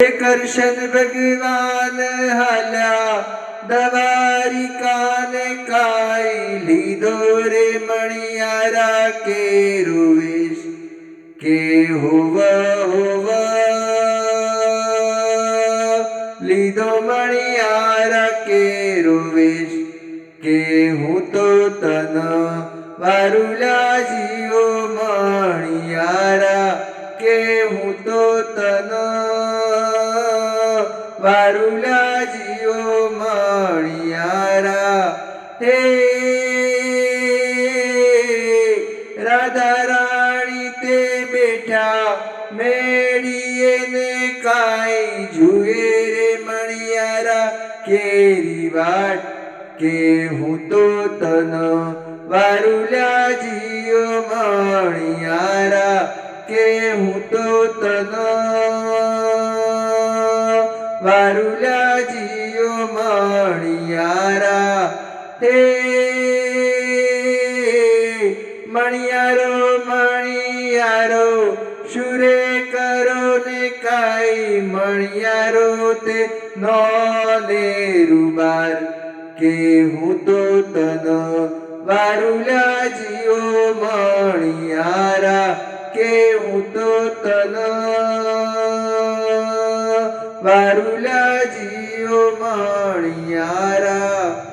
કરશન ભગવાન હાલ્યા દવારિકાને કાઈ લીધો રે મણિયારા કે રૂવેશ, કે હોવા હોવા. લીધો મણિયારા કે રૂવેશ, કે હું તો તન વારુલા જીવો મણિયારા, કે હું તો તન વારુલા જીઓ મણિયારા. હે રાધા રાણી તે બેઠા મેળીએ ને કાંઈ જુએ રે મણિયારા. કેરી વાટ કે હું તો તન વારુલા જીઓ મણિયારા. કે હું તો તન વારુલા જીઓ મણિયારા હે. મણિયારો મણિયારો, સુરે કરો ને કાઈ મણિયારો તે નો ને રૂબાર. કે હું તો તન વારુલા જીઓ મણિયારા, કે હું તો તન વારુલા જીઓ મણિયારા